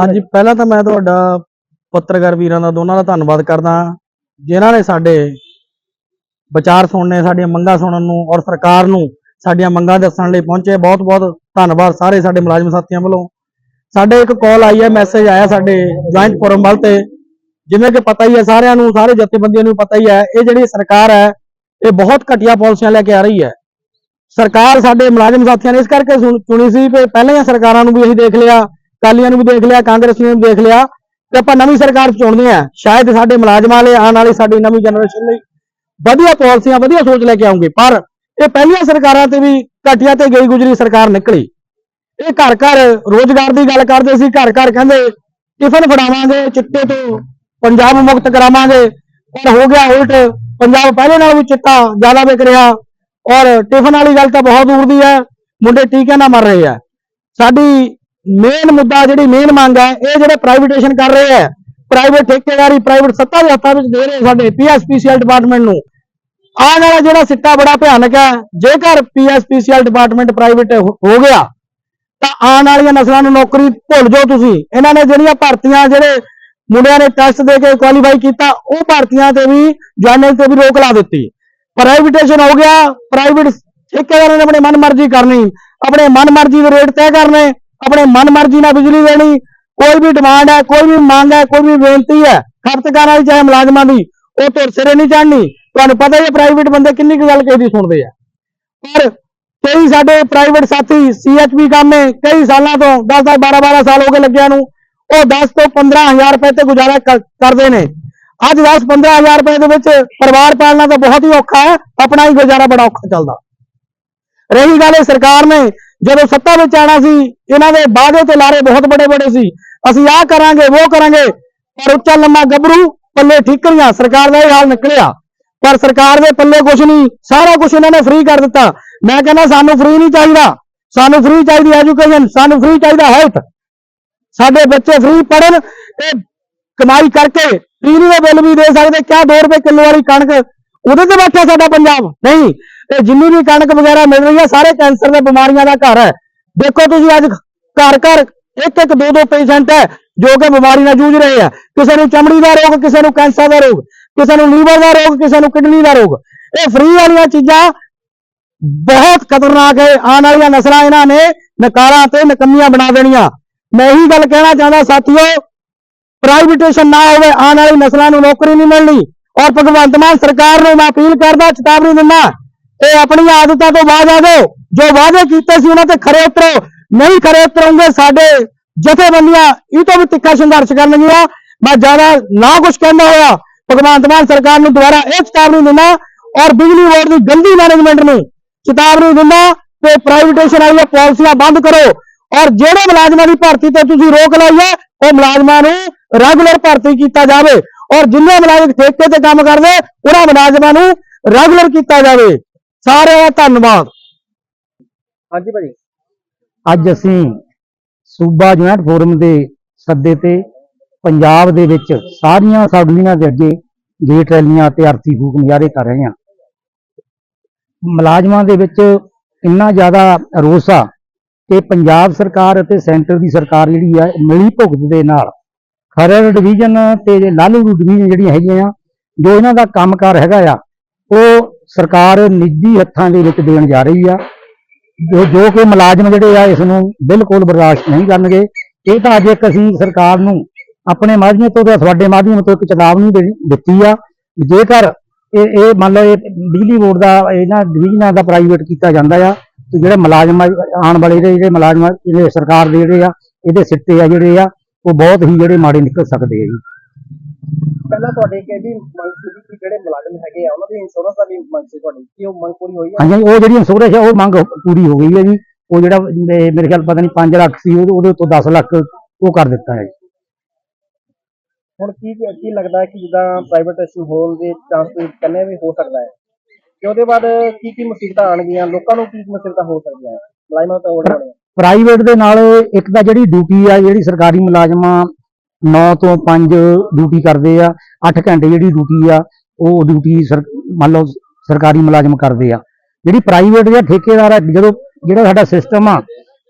ਹਾਂਜੀ, ਪਹਿਲਾਂ ਤਾਂ ਮੈਂ ਤੁਹਾਡਾ ਪੱਤਰਕਾਰ ਵੀਰਾਂ ਦਾ ਦੋਨਾਂ ਦਾ ਧੰਨਵਾਦ ਕਰਦਾ ਜਿਨ੍ਹਾਂ ਨੇ ਸਾਡੇ ਵਿਚਾਰ ਸੁਣਨੇ, ਸਾਡੀਆਂ ਮੰਗਾਂ ਸੁਣਨ ਨੂੰ ਔਰ ਸਰਕਾਰ ਨੂੰ ਸਾਡੀਆਂ ਮੰਗਾਂ ਦੱਸਣ ਲਈ ਪਹੁੰਚੇ। ਬਹੁਤ ਬਹੁਤ ਧੰਨਵਾਦ ਸਾਰੇ ਸਾਡੇ ਮੁਲਾਜ਼ਮ ਸਾਥੀਆਂ ਵੱਲੋਂ। ਸਾਡੇ ਇੱਕ ਕਾਲ ਆਈ ਹੈ ਮੈਸੇਜ ਆਇਆ ਸਾਡੇ ਜੁਆਇੰਟ ਫੋਰਮ ਵੱਲ ਤੇ, ਜਿਵੇਂ ਕਿ ਪਤਾ ਹੀ ਹੈ, ਸਾਰਿਆਂ ਨੂੰ, ਸਾਰੇ ਜਥੇਬੰਦੀਆਂ ਨੂੰ ਪਤਾ ਹੀ ਹੈ, ਇਹ ਜਿਹੜੀ ਸਰਕਾਰ ਹੈ, ਇਹ ਬਹੁਤ ਘਟੀਆ ਪਾਲਿਸੀਆਂ ਲੈ ਕੇ ਆ ਰਹੀ ਹੈ। ਸਰਕਾਰ ਸਾਡੇ ਮੁਲਾਜ਼ਮ ਸਾਥੀਆਂ ਨੇ ਇਸ ਕਰਕੇ ਸੁਣ- ਚੁਣੀ ਸੀ ਕਿ ਪਹਿਲੀਆਂ ਸਰਕਾਰਾਂ ਨੂੰ ਵੀ ਅਸੀਂ ਦੇਖ ਲਿਆ ਅਕਾਲੀਆਂ ਨੂੰ ਵੀ ਦੇਖ ਲਿਆ ਕਾਂਗਰਸੀਆਂ ਨੂੰ ਵੀ ਦੇਖ ਲਿਆ ਤੇ ਆਪਾਂ ਨਵੀਂ ਸਰਕਾਰ ਚੁਣਦੇ ਆ ਸ਼ਾਇਦ ਸਾਡੇ ਮੁਲਾਜ਼ਮਾਂ ਲਈ ਆਉਣ ਵਾਲੀ ਸਾਡੀ ਨਵੀਂ ਜਨਰੇਸ਼ਨ ਲਈ ਵਧੀਆ ਪਾਲਿਸੀਆਂ ਵਧੀਆ ਸੋਚ ਲੈ ਕੇ ਆਉਂਗੇ ਪਰ ਇਹ ਪਹਿਲੀਆਂ ਸਰਕਾਰਾਂ ਤੇ ਵੀ ਘਟੀਆ ਤੇ ਗਈ ਗੁਜਰੀ ਸਰਕਾਰ ਨਿਕਲੀ। ਇਹ ਘਰ ਘਰ ਰੋਜ਼ਗਾਰ ਦੀ ਗੱਲ ਕਰਦੇ ਸੀ, ਘਰ ਘਰ ਕਹਿੰਦੇ ਟਿਫਨ ਫੜਾਵਾਂਗੇ, ਚਿੱਟੇ ਤੋਂ ਪੰਜਾਬ ਮੁਕਤ ਕਰਾਵਾਂਗੇ। ਪਰ ਹੋ ਗਿਆ ਉਲਟ, ਪੰਜਾਬ ਪਹਿਲੇ ਨਾਲ ਵੀ ਚਿੱਟਾ ਜ਼ਿਆਦਾ ਵਿਕ ਰਿਹਾ ਔਰ ਟਿਫਨ ਵਾਲੀ ਗੱਲ ਤਾਂ ਬਹੁਤ ਦੂਰ ਦੀ ਹੈ। ਮੁੰਡੇ ਟੀਕੇ ਨਾਲ ਮਰ ਰਹੇ ਆ। ਸਾਡੀ ਮੇਨ ਮੁੱਦਾ ਜਿਹੜੀ ਮੇਨ ਮੰਗ ਹੈ, ਇਹ ਜਿਹੜੇ ਪ੍ਰਾਈਵੇਟੇਸ਼ਨ ਕਰ ਰਹੇ ਹੈ ਪ੍ਰਾਈਵੇਟ ਠੇਕੇਦਾਰੀ ਪ੍ਰਾਈਵੇਟ ਸੱਤਾ ਦੇ ਹੱਥਾਂ ਵਿੱਚ ਦੇ ਰਹੇ ਸਾਡੇ ਪੀਐਸਪੀਸੀਐਲ ਡਿਪਾਰਟਮੈਂਟ ਨੂੰ। ਆਉਣ ਵਾਲਾ ਜਿਹੜਾ ਸਿੱਟਾ ਬੜਾ ਭਿਆਨਕ ਹੈ, ਜੇਕਰ ਪੀਐਸਪੀਸੀਐਲ ਡਿਪਾਰਟਮੈਂਟ ਪ੍ਰਾਈਵੇਟ ਹੋ ਗਿਆ, ਤਾਂ ਆਉਣ ਵਾਲੀਆਂ ਨਸਲਾਂ ਨੂੰ ਨੌਕਰੀ ਭੁੱਲ ਜਾਓ ਤੁਸੀਂ। ਇਹਨਾਂ ਨੇ ਜਿਹੜੀਆਂ ਭਰਤੀਆਂ, ਜਿਹੜੇ ਮੁੰਡਿਆਂ ਨੇ ਟੈਸਟ ਦੇ ਕੇ ਕੁਆਲੀਫਾਈ ਕੀਤਾ, ਉਹ ਭਰਤੀਆਂ ਤੇ ਵੀ ਜੁਆਇਨਿੰਗ ਤੇ ਵੀ ਰੋਕ ਲਾ ਦਿੱਤੀ। ਪ੍ਰਾਈਵੇਟੇਸ਼ਨ ਹੋ ਗਿਆ ਪ੍ਰਾਈਵੇਟ ਠੇਕੇਦਾਰਾਂ ਨੇ ਆਪਣੀ ਮਨਮਰਜ਼ੀ ਕਰਨੀ, ਆਪਣੇ ਮਨਮਰਜ਼ੀ ਦੇ ਰੇਟ ਤੈਅ ਕਰਨੇ ਆਪਣੇ ਮਨਮਰਜ਼ੀ ਨਾਲ ਬਿਜਲੀ ਦੇਣੀ, ਕੋਈ ਵੀ ਡਿਮਾਂਡ ਹੈ, ਕੋਈ ਵੀ ਮੰਗ ਹੈ, ਕੋਈ ਵੀ ਬੇਨਤੀ ਹੈ, ਖਪਤਕਾਰਾਂ ਦੀ ਚਾਹੇ ਮੁਲਾਜ਼ਮਾਂ ਦੀ, ਉਹ ਤੁਰ ਸਿਰੇ ਨਹੀਂ ਚੜ੍ਹਨੀ। ਤੁਹਾਨੂੰ ਪਤਾ ਹੀ ਹੈ ਪ੍ਰਾਈਵੇਟ ਬੰਦੇ ਕਿੰਨੀ ਕੁ ਗੱਲ ਕਿਸੇ ਸੁਣਦੇ ਆ। ਪਰ ਕਈ ਸਾਡੇ ਪ੍ਰਾਈਵੇਟ ਸਾਥੀ ਸੀਐਚਪੀ ਕਾਮੇ ਕਈ ਸਾਲਾਂ ਤੋਂ 10 10 12 12 ਸਾਲ ਹੋ ਗਏ ਲੱਗਿਆ ਨੂੰ, ਉਹ 10 ਤੋਂ 15000 ਰੁਪਏ ਤੇ ਗੁਜ਼ਾਰਾ ਕਰ- ਕਰਦੇ ਨੇ। ਅੱਜ 10 15000 ਰੁਪਏ ਦੇ ਵਿੱਚ ਪਰਿਵਾਰ ਪਾਲਣਾ ਤਾਂ ਬਹੁਤ ਹੀ ਔਖਾ ਹੈ, ਆਪਣਾ ਹੀ ਗੁਜ਼ਾਰਾ ਬੜਾ ਔਖਾ ਚੱਲਦਾ। ਰਹੀ ਗੱਲ ਇਹ ਸਰਕਾਰ ਨੇ ਜਦੋਂ ਸੱਤਾ ਵਿੱਚ ਆਣਾ ਸੀ, ਇਹਨਾਂ ਦੇ ਵਾਅਦੇ ਤੇ ਲਾਰੇ ਬਹੁਤ ਬੜੇ ਬੜੇ ਸੀ। ਅਸੀਂ ਆਹ ਕਰਾਂਗੇ, ਉਹ ਕਰਾਂਗੇ, ਪਰ ਉੱਚਾ ਲੰਮਾ ਗੱਭਰੂ, ਪੱਲੇ ਠੀਕਰੀਆਂ ਸਰਕਾਰ ਦਾ ਇਹ ਹਾਲ ਨਿਕਲਿਆ। ਪਰ ਸਰਕਾਰ ਦੇ ਪੱਲੇ ਕੁਝ ਨਹੀਂ, ਸਾਰਾ ਕੁਝ ਇਹਨਾਂ ਨੇ ਫ੍ਰੀ ਕਰ ਦਿੱਤਾ। ਮੈਂ ਕਹਿੰਦਾ ਸਾਨੂੰ ਫ੍ਰੀ ਨਹੀਂ ਚਾਹੀਦਾ। ਸਾਨੂੰ ਫ੍ਰੀ ਚਾਹੀਦੀ ਐਜੂਕੇਸ਼ਨ ਸਾਨੂੰ ਫ੍ਰੀ ਚਾਹੀਦਾ ਹੈਲਥ ਸਾਡੇ ਬੱਚੇ ਫ੍ਰੀ ਪੜਨ ਤੇ ਕਮਾਈ ਕਰਕੇ ਬਿਜਲੀ ਦਾ ਬਿੱਲ ਵੀ ਦੇ ਸਕਦੇ। ਕਿਆ 2 ਰੁਪਏ ਕਿਲੋ ਵਾਲੀ ਕਣਕ, ਉਹਦੇ ਤੇ ਬੈਠਾ ਸਾਡਾ ਪੰਜਾਬ। ਨਹੀਂ ਇਹ ਜਿੰਨੀ ਵੀ ਕਣਕ ਵਗੈਰਾ ਮਿਲ ਰਹੀ ਹੈ ਸਾਰੇ ਕੈਂਸਰ ਦੇ ਬਿਮਾਰੀਆਂ ਦਾ ਘਰ ਹੈ। ਦੇਖੋ ਤੁਸੀਂ ਅੱਜ ਘਰ ਘਰ ਇੱਕ ਇੱਕ ਦੋ ਦੋ ਪੇਸ਼ੈਂਟ ਹੈ ਜੋ ਕਿ ਬਿਮਾਰੀ ਨਾਲ ਜੂਝ ਰਹੇ ਆ। ਕਿਸੇ ਨੂੰ ਚਮੜੀ ਦਾ ਰੋਗ, ਕਿਸੇ ਨੂੰ ਕੈਂਸਰ ਦਾ ਰੋਗ, ਕਿਸੇ ਨੂੰ ਲੀਵਰ ਦਾ ਰੋਗ, ਕਿਸੇ ਨੂੰ ਕਿਡਨੀ ਦਾ ਰੋਗ। ਇਹ ਫ੍ਰੀ ਵਾਲੀਆਂ ਚੀਜ਼ਾਂ ਬਹੁਤ ਖਤਰਨਾਕ ਹੈ। ਆਉਣ ਵਾਲੀਆਂ ਨਸਲਾਂ ਇਹਨਾਂ ਨੇ ਨਕਾਰਾਂ ਤੇ ਨਕਮੀਆਂ ਬਣਾ ਦੇਣੀਆਂ। ਮੈਂ ਇਹੀ ਗੱਲ ਕਹਿਣਾ ਚਾਹੁੰਦਾ ਸਾਥੀਓ ਪ੍ਰਾਈਵੇਟੇਸ਼ਨ ਨਾ ਹੋਵੇ, ਆਉਣ ਵਾਲੀ ਨਸਲਾਂ ਨੂੰ ਨੌਕਰੀ ਨਹੀਂ ਮਿਲਣੀ। ਔਰ ਭਗਵੰਤ ਮਾਨ ਸਰਕਾਰ ਨੂੰ ਮੈਂ ਅਪੀਲ ਕਰਦਾ, ਚੇਤਾਵਨੀ ਦਿੰਦਾ ਇਹ ਆਪਣੀਆਂ ਆਦਤਾਂ ਤੋਂ ਬਾਜ਼ ਆ ਜਾਓ। ਜੋ ਵਾਅਦੇ ਕੀਤੇ ਸੀ ਉਹਨਾਂ ਤੇ ਖਰੇ ਉਤਰੋ। ਨਹੀਂ ਖਰੇ ਉਤਰੋਗੇ, ਸਾਡੇ ਜਥੇਬੰਦੀਆਂ ਇਹ ਤੋਂ ਵੀ ਤਿੱਖਾ ਸੰਘਰਸ਼ ਕਰਨਗੀਆਂ। ਮੈਂ ਜ਼ਿਆਦਾ ਨਾ ਕੁਝ ਕਹਿੰਦਾ ਹੋਇਆ, ਭਗਵੰਤ ਮਾਨ ਸਰਕਾਰ ਨੂੰ ਦੁਬਾਰਾ ਇਹ ਚੇਤਾਵਨੀ ਦਿੰਦਾ ਔਰ ਬਿਜਲੀ ਬੋਰਡ ਦੀ ਗੰਦੀ ਮੈਨੇਜਮੈਂਟ ਨੂੰ ਚੇਤਾਵਨੀ ਦਿੰਦਾ ਕਿ ਪ੍ਰਾਈਵੇਟੇਸ਼ਨ ਵਾਲੀਆਂ ਪਾਲਿਸੀਆਂ ਬੰਦ ਕਰੋ। ਔਰ ਜਿਹੜੇ ਮੁਲਾਜ਼ਮਾਂ ਦੀ ਭਰਤੀ ਤੇ ਤੁਸੀਂ ਰੋਕ ਲਾਈ ਹੈ, ਉਹ ਮੁਲਾਜ਼ਮਾਂ ਨੂੰ ਰੈਗੂਲਰ ਭਰਤੀ ਕੀਤਾ ਜਾਵੇ। ਔਰ ਜਿੰਨੇ ਮੁਲਾਜ਼ਮ ਠੇਕੇ ਤੇ ਕੰਮ ਕਰਦੇ, ਉਹਨਾਂ ਮੁਲਾਜ਼ਮਾਂ ਨੂੰ ਰੈਗੂਲਰ ਕੀਤਾ ਜਾਵੇ। ਸਾਰਿਆਂ ਦਾ ਧੰਨਵਾਦ। ਹਾਂਜੀ ਭਾਜੀ। ਅੱਜ ਅਸੀਂ ਸੂਬਾ ਜੁਆਇੰਟ ਫੋਰਮ ਦੇ ਸੱਦੇ ਤੇ ਪੰਜਾਬ ਦੇ ਵਿੱਚ ਸਾਰੀਆਂ ਸਾਡੀਆਂ ਦੇ ਅੱਗੇ ਗੇਟ ਰੈਲੀਆਂ ਤੇ ਅਰਥੀ ਫੂਕ ਮੁਜ਼ਾਹਰੇ ਕਰ ਰਹੇ ਹਾਂ। ਮੁਲਾਜ਼ਮਾਂ ਦੇ ਵਿੱਚ ਇੰਨਾ ਜ਼ਿਆਦਾ ਰੋਸ ਆ ਕਿ ਪੰਜਾਬ ਸਰਕਾਰ ਅਤੇ ਸੈਂਟਰ ਦੀ ਸਰਕਾਰ ਜਿਹੜੀ ਆ ਮਿਲੀ ਭੁਗਤ ਦੇ ਨਾਲ ਖਰੜ ਡਿਵੀਜ਼ਨ ਤੇ ਲਾਲੂ ਡਿਵੀਜ਼ਨ ਜਿਹੜੀਆਂ ਹੈਗੀਆਂ ਆ ਜੋ ਇਹਨਾਂ ਦਾ ਕੰਮਕਾਰ ਹੈਗਾ ਆ ਉਹ ਸਰਕਾਰ ਨਿੱਜੀ ਹੱਥਾਂ ਦੇ ਵਿੱਚ ਦੇਣ ਜਾ ਰਹੀ ਆ। ਜੋ ਜੋ ਕਿ ਮੁਲਾਜ਼ਮ ਜਿਹੜੇ ਆ, ਇਸ ਨੂੰ ਬਿਲਕੁਲ ਬਰਦਾਸ਼ਤ ਨਹੀਂ ਕਰਨਗੇ। ਇਹ ਤਾਂ ਅੱਜ ਇੱਕ ਅਸੀਂ ਸਰਕਾਰ ਨੂੰ ਆਪਣੇ ਮਾਧਿਅਮ ਤੋਂ ਤੇ ਤੁਹਾਡੇ ਮਾਧਿਅਮ ਤੋਂ ਇੱਕ ਚੇਤਾਵਨੀ ਦੇ- ਦਿੱਤੀ ਆ। ਜੇਕਰ ਇਹ ਇਹ ਮੰਨ ਲਓ ਇਹ ਬਿਜਲੀ ਬੋਰਡ ਦਾ, ਇਹਨਾਂ ਡਿਵੀਜ਼ਨਾਂ ਦਾ ਪ੍ਰਾਈਵੇਟ ਕੀਤਾ ਜਾਂਦਾ ਆ, ਤੇ ਜਿਹੜੇ ਮੁਲਾਜ਼ਮ ਆਉਣ ਵਾਲੇ ਜਿਹੜੇ ਜਿਹੜੇ ਮੁਲਾਜ਼ਮ ਜਿਹੜੇ ਸਰਕਾਰ ਦੇ ਜਿਹੜੇ ਆ, ਇਹਦੇ ਸਿੱਟੇ ਆ ਜਿਹੜੇ ਆ, ਉਹ ਬਹੁਤ ਹੀ ਜਿਹੜੇ ਮਾੜੇ ਨਿਕਲ ਸਕਦੇ ਆ ਜੀ। ਪਹਿਲਾਂ ਤੁਹਾਡੇ ਇਹ ਵੀ ਮੰਗ ਸੀ ਕਿ ਜਿਹੜੇ ਮੁਲਾਜ਼ਮ ਹੈਗੇ ਆ ਉਹਨਾਂ ਦੀ ਇੰਸ਼ੋਰੈਂਸ ਦਾ ਵੀ ਮੰਗ ਸੀ ਤੁਹਾਡੀ ਕੀ ਉਹ ਮੰਗ ਪੂਰੀ ਹੋਈ ਹੈ ਹਾਂਜੀ ਉਹ ਜਿਹੜੀ ਇੰਸ਼ੋਰੈਂਸ ਆ ਉਹ ਮੰਗ ਪੂਰੀ ਹੋ ਗਈ ਹੈ ਜੀ। ਉਹ ਜਿਹੜਾ ਮੇਰੇ ਖਿਆਲ ਪਤਾ ਨਹੀਂ 5 ਲੱਖ ਸੀ ਉਹਦੇ ਉਹਦੇ ਤੋਂ 10 ਲੱਖ ਉਹ ਕਰ ਦਿੱਤਾ ਹੈ ਹੁਣ ਕੀ ਕੀ ਲੱਗਦਾ ਹੈ ਕਿ ਜਿੱਦਾਂ ਪ੍ਰਾਈਵੇਟੇਸ਼ਨ ਹੋਣ ਦੇ ਚਾਂਸ ਕੰਨੇ ਵੀ ਹੋ ਸਕਦਾ ਹੈ? ਤੇ ਉਹਦੇ ਬਾਅਦ ਕੀ ਕੀ ਮੁਸੀਬਤਾਂ ਆਣਗੀਆਂ ਲੋਕਾਂ ਨੂੰ ਕੀ ਮੁਸੀਬਤਾਂ ਹੋ ਸਕਦੀਆਂ? ਮੁਲਾਜ਼ਮਾਂ ਤਾਂ ਵਾਲੇ ਪ੍ਰਾਈਵੇਟ ਦੇ ਨਾਲ ਇੱਕ ਤਾਂ ਜਿਹੜੀ ਡਿਊਟੀ ਆ ਜਿਹੜੀ ਸਰਕਾਰੀ ਮੁਲਾਜ਼ਮਾਂ 9 ਤੋਂ 5 ਡਿਊਟੀ ਕਰਦੇ ਆ 8 ਘੰਟੇ ਜਿਹੜੀ ਡਿਊਟੀ ਆ, ਉਹ ਡਿਊਟੀ ਮੰਨ ਲਓ ਸਰਕਾਰੀ ਮੁਲਾਜ਼ਮ ਕਰਦੇ ਆ। ਜਿਹੜੀ ਪ੍ਰਾਈਵੇਟ ਜਾਂ ਠੇਕੇਦਾਰ ਆ, ਜਦੋਂ ਜਿਹੜਾ ਸਾਡਾ ਸਿਸਟਮ ਆ,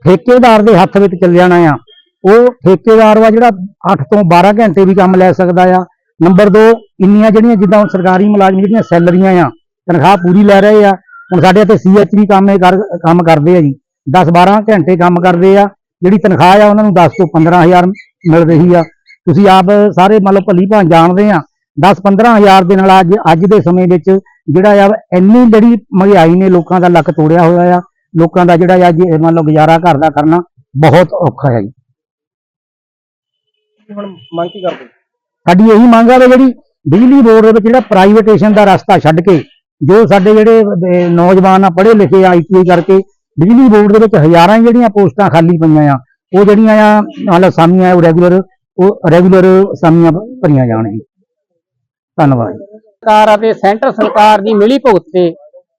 ਠੇਕੇਦਾਰ ਦੇ ਹੱਥ ਵਿੱਚ ਚੱਲ ਜਾਣਾ ਆ, ਉਹ ਠੇਕੇਦਾਰ ਵਾ ਜਿਹੜਾ 8 ਤੋਂ 12 ਘੰਟੇ ਵੀ ਕੰਮ ਲੈ ਸਕਦਾ ਆ। ਨੰਬਰ 2 ਇੰਨੀਆਂ ਜਿਹੜੀਆਂ ਜਿੱਦਾਂ ਹੁਣ ਸਰਕਾਰੀ ਮੁਲਾਜ਼ਮ ਜਿਹੜੀਆਂ ਸੈਲਰੀਆਂ ਆ, ਤਨਖਾਹ ਪੂਰੀ ਲੈ ਰਹੇ ਆ, ਹੁਣ ਸਾਡੇ ਇੱਥੇ ਸੀਐਚਵੀ ਕੰਮ ਇਹ ਕਰ, ਕੰਮ ਕਰਦੇ ਆ ਜੀ। 10 12 ਘੰਟੇ ਕੰਮ ਕਰਦੇ ਆ, ਜਿਹੜੀ ਤਨਖਾਹ ਆ, ਉਹਨਾਂ ਨੂੰ 10 ਤੋਂ 15000 ਮਿਲ ਰਹੀ ਆ। ਤੁਸੀਂ ਆਪ ਸਾਰੇ ਮੰਨ ਲਓ ਭਲੀ ਭਾਂ ਜਾਣਦੇ ਆ 10 15000 ਦੇ ਨਾਲ ਅੱਜ ਅੱਜ ਦੇ ਸਮੇਂ ਵਿੱਚ ਜਿਹੜਾ ਆ ਇੰਨੀ ਜਿਹੜੀ ਮਹਿੰਗਾਈ ਨੇ ਲੋਕਾਂ ਦਾ ਲੱਕ ਤੋੜਿਆ ਹੋਇਆ ਆ ਲੋਕਾਂ ਦਾ ਜਿਹੜਾ ਅੱਜ ਮੰਨ ਲਓ ਗੁਜ਼ਾਰਾ ਘਰ ਦਾ ਕਰਨਾ ਬਹੁਤ ਔਖਾ ਹੈ ਜੀ। ਹੁਣ ਮੰਗ ਕੀ ਕਰਦੇ? ਸਾਡੀ ਇਹੀ ਮੰਗ ਆ ਵੀ ਜਿਹੜੀ ਬਿਜਲੀ ਬੋਰਡ ਦੇ ਵਿੱਚ ਜਿਹੜਾ ਪ੍ਰਾਈਵੇਟੇਸ਼ਨ ਦਾ ਰਸਤਾ ਛੱਡ ਕੇ ਜੋ ਸਾਡੇ ਜਿਹੜੇ ਨੌਜਵਾਨ ਆ ਪੜ੍ਹੇ ਲਿਖੇ ਆਈਟੀਆਈ ਕਰਕੇ ਬਿਜਲੀ ਬੋਰਡ ਦੇ ਵਿੱਚ ਹਜ਼ਾਰਾਂ ਜਿਹੜੀਆਂ ਪੋਸਟਾਂ ਖਾਲੀ ਪਈਆਂ ਆ ਉਹ ਜਿਹੜੀਆਂ ਆ ਮਤਲਬ ਸਾਮੀਆਂ ਉਹ ਰੈਗੂਲਰ ਉਹ ਰੈਗੂਲਰ ਸਾਮੀਆਂ ਭਰੀਆਂ ਜਾਣ ਜੀ ਧੰਨਵਾਦ। ਸਰਕਾਰ ਅਤੇ ਸੈਂਟਰ ਸਰਕਾਰ ਦੀ ਮਿਲੀ ਭੁਗਤ ਤੇ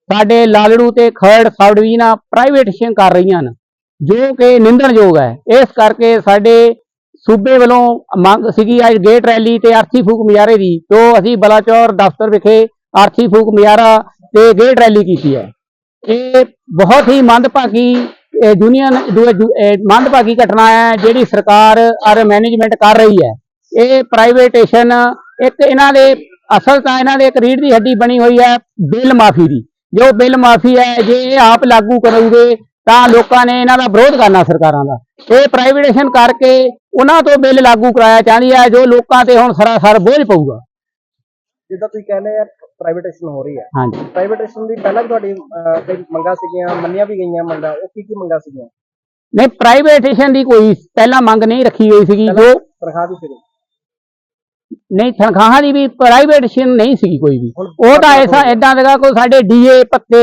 ਸਾਡੇ ਲਾਲੜੂ ਤੇ ਖਰੜ ਸਬ ਡਿਵੀਜ਼ਨਾਂ ਪ੍ਰਾਈਵੇਟੇਸ਼ਨ ਕਰ ਰਹੀਆਂ ਹਨ, ਜੋ ਕਿ ਨਿੰਦਣਯੋਗ ਹੈ। ਇਸ ਕਰਕੇ ਸਾਡੇ ਸੂਬੇ ਵੱਲੋਂ ਮੰਗ ਸੀਗੀ ਅੱਜ ਗੇਟ ਰੈਲੀ ਤੇ ਅਰਥੀ ਫੂਕ ਮੁਜ਼ਾਹਰੇ ਦੀ, ਜੋ ਅਸੀਂ ਬਲਾਚੌਰ ਦਫ਼ਤਰ ਵਿਖੇ ਅਰਥੀ ਫੂਕ ਮੁਜ਼ਾਹਰਾ ਤੇ ਗੇਟ ਰੈਲੀ ਕੀਤੀ ਹੈ। ਇਹ ਬਹੁਤ ਹੀ ਮੰਦਭਾਗੀ ਇਹ ਯੂਨੀਅਨ ਮੰਦਭਾਗੀ ਘਟਨਾ ਹੈ ਜਿਹੜੀ ਸਰਕਾਰ ਔਰ ਮੈਨੇਜਮੈਂਟ ਕਰ ਰਹੀ ਹੈ। ਇਹ ਪ੍ਰਾਈਵੇਟੇਸ਼ਨ ਇੱਕ ਇਹਨਾਂ ਦੇ ਅਸਲ ਤਾਂ ਇਹਨਾਂ ਦੇ ਇੱਕ ਰੀੜ ਦੀ ਹੱਡੀ ਬਣੀ ਹੋਈ ਹੈ ਬਿੱਲ ਮਾਫੀ ਦੀ। ਜੋ ਬਿੱਲ ਮਾਫੀ ਹੈ, ਜੇ ਇਹ ਆਪ ਲਾਗੂ ਕਰੋਗੇ ਤਾਂ ਲੋਕਾਂ ਨੇ ਇਹਨਾਂ ਦਾ ਵਿਰੋਧ ਕਰਨਾ ਸਰਕਾਰਾਂ ਦਾ। ਇਹ ਪ੍ਰਾਈਵੇਟੇਸ਼ਨ ਕਰਕੇ ਉਹਨਾਂ ਤੋਂ ਬਿੱਲ ਲਾਗੂ ਕਰਾਇਆ ਚਾਹੁੰਦੀ ਹੈ, ਜੋ ਲੋਕਾਂ ਤੇ ਹੁਣ ਸਰਾਸਰ ਬੋਝ ਪਊਗਾ। ਜਿੱਦਾਂ ਤੁਸੀਂ ਕਹਿੰਦੇ ਆ ਪ੍ਰਾਈਵੇਟੇਸ਼ਨ ਹੋ ਰਹੀ ਹੈ। ਹਾਂਜੀ। ਪ੍ਰਾਈਵੇਟੇਸ਼ਨ ਦੀ ਪਹਿਲਾਂ ਵੀ ਤੁਹਾਡੀ ਅਹ, ਕਈ ਮੰਗਾਂ ਸੀਗੀਆਂ ਮੰਨੀਆਂ ਵੀ ਗਈਆਂ ਮੰਗਾਂ ਉਹ ਕੀ ਕੀ ਮੰਗਾਂ ਸੀਗੀਆਂ? ਨਹੀਂ ਪ੍ਰਾਈਵੇਟੇਸ਼ਨ ਦੀ ਕੋਈ ਪਹਿਲਾਂ ਮੰਗ ਨਹੀਂ ਰੱਖੀ ਗਈ ਸੀਗੀ ਜੋ ਤਨਖਾਹ ਵੀ ਸੀਗੀ। ਨਹੀਂ ਤਨਖਾਹਾਂ ਦੀ ਵੀ ਪ੍ਰਾਈਵੇਟੇਸ਼ਨ ਨਹੀਂ ਸੀਗੀ ਕੋਈ ਵੀ। ਹੁਣ ਉਹ ਤਾਂ ਐਸਾ ਇਦਾਂ ਦੇਗਾ ਕੋਈ ਸਾਡੇ ਡੀਏ ਪੱਤੇ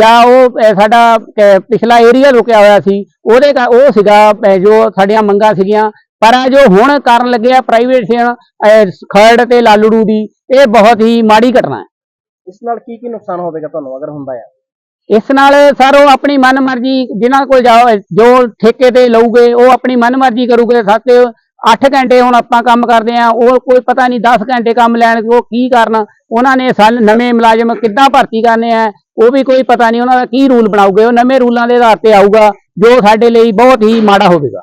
ਜਾਂ ਉਹ ਅਹ, ਸਾਡਾ ਅਹ, ਪਿਛਲਾ ਏਰੀਆ ਰੁਕਿਆ ਹੋਇਆ ਸੀ ਉਹਦੇ ਕਾ ਉਹ ਸੀਗਾ ਅਹ, ਜੋ ਸਾਡੀਆਂ ਮੰਗਾਂ ਸੀਗੀਆਂ। ਪਰ ਆ ਜੋ ਹੁਣ ਕਰਨ ਲੱਗੇ ਆ ਪ੍ਰਾਈਵੇਟੇਸ਼ਨ ਖਰੜ ਤੇ ਲਾਲੜੂ ਦੀ ਇਹ ਬਹੁਤ ਹੀ ਮਾੜੀ ਘਟਨਾ ਹੈ। ਇਸ ਨਾਲ ਕੀ ਕੀ ਨੁਕਸਾਨ ਹੋਵੇਗਾ ਤੁਹਾਨੂੰ ਅਗਰ ਹੁੰਦਾ ਹੈ? ਇਸ ਨਾਲ ਸਰ ਉਹ ਆਪਣੀ ਮਨਮਰਜ਼ੀ ਜਿਨ੍ਹਾਂ ਕੋਲ ਜਾਓ ਜੋ ਠੇਕੇ ਤੇ ਲਊਗੇ ਉਹ ਆਪਣੀ ਮਨਮਰਜ਼ੀ ਕਰੂਗੇ। ਸਾਤੇ 8 ਘੰਟੇ ਹੁਣ ਆਪਾਂ ਕੰਮ ਕਰਦੇ ਆ ਉਹ ਕੋਈ ਪਤਾ ਨਹੀਂ 10 ਘੰਟੇ ਕੰਮ ਲੈਣ ਉਹ ਕੀ ਕਰਨ ਉਹਨਾਂ ਨੇ ਸਾਲ ਨਵੇਂ ਮੁਲਾਜ਼ਮ ਕਿੱਦਾਂ ਭਰਤੀ ਕਰਨੇ ਆ? ਉਹ ਵੀ ਕੋਈ ਪਤਾ ਨਹੀਂ ਉਹਨਾਂ ਦਾ ਕੀ ਰੂਲ ਬਣਾਉਗੇ ਉਹ ਨਵੇਂ ਰੂਲਾਂ ਦੇ ਆਧਾਰ ਤੇ ਆਊਗਾ ਜੋ ਸਾਡੇ ਲਈ ਬਹੁਤ ਹੀ ਮਾੜਾ ਹੋਵੇਗਾ।